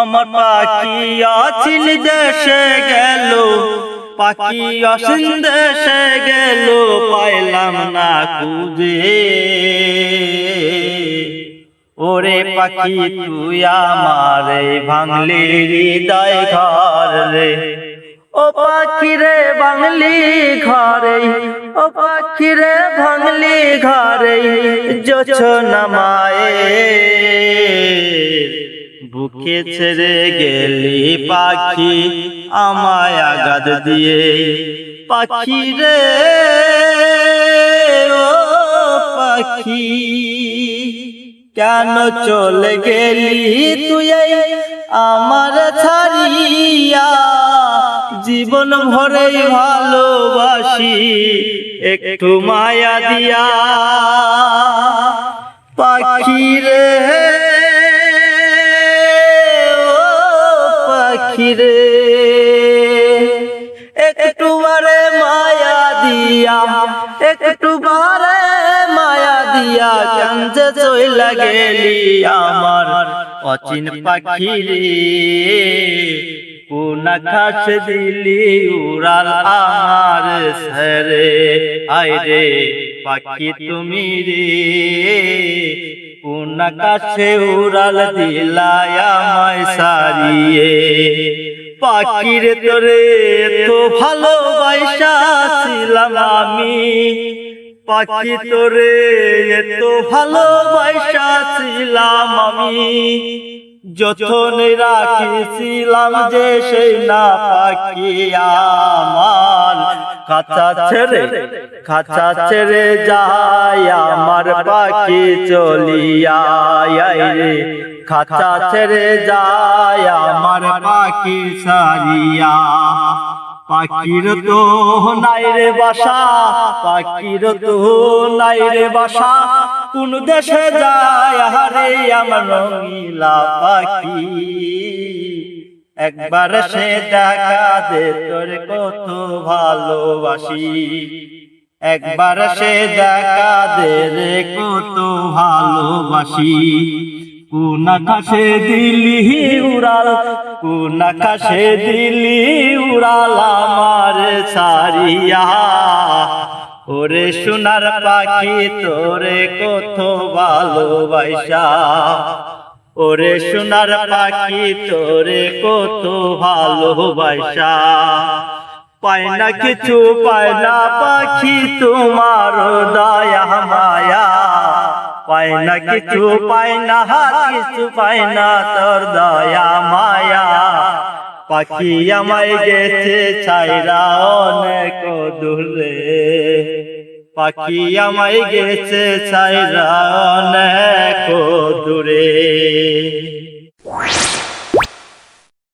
আমার পাখি অচিন দেশে গেল, পাখি অসিন দেশে গেল, পাইলাম না খুঁজে। ওরে পাখি, তুই আমার ভাঙলি হৃদয় ঘর রে। ও পাখি রে বাংলি ঘরে ও পাখি রে ভাঙলি ঘরে যোছ নামায়ে বুকে ছেড়ে গেলি পাখি আমায় আগাদ দিয়ে। পাখি রে ও পাখি কেন চলে গেলি তুই আমার ছাড়িয়া? জীবন ভরে ভালোবাসি একটু মায়া দিয়া। পাখি রে একটু বারে মায়া দিয়া, একটু বারে মায়া দিয়া কাঞ্জে চইলা গেলি আমার অচিন পাখি রে দিলি উড়াল আমার সরে আইরে পাখি তুমি রে কোন কাছে উড়াল দিলায় আমায় সারিয়ে। পাখির তোরে তো ভালোবাসা ছিলাম আমি। পাখি তোরে এত ভালোবাসা ছিলাম আমি। যতন রাখিছিলাম যে সেই না পাখি আমার। খাঁচা ছেড়ে খাঁচা ছেড়ে যায় আমার পাখি চলিয়া রে। খাঁচা ছেড়ে যায় আমার পাখি সারিয়া। পাখির তো নাই রে বাসা, পাখির তো নাই রে বাসা। কোন দেশে যায় হারে আমার রঙিলা পাখি। একবার সে দেখা দে তোর কত ভালোবাসি। একবার সে দেখা দে রে কত ভালোবাসি। কোন আকাশে দিলি উড়াল, কোন আকাশে দিলি উড়াল আমার সারিয়া ওরে সোনার পাখি তোরে কত ভালোবাসা। ওরে সোনার পাখি তোরে কত ভালোবাসা। পায় না কিছু পায় না পাখি তোমার দয়া মায়া। পায় না কিছু পায় না কিছু পায় না তোর দয়া মায়া। পাখি আমায় গেছে ছাইরা অনেক দূরে। পাখি আমায় গেছে ছাইরা অনেক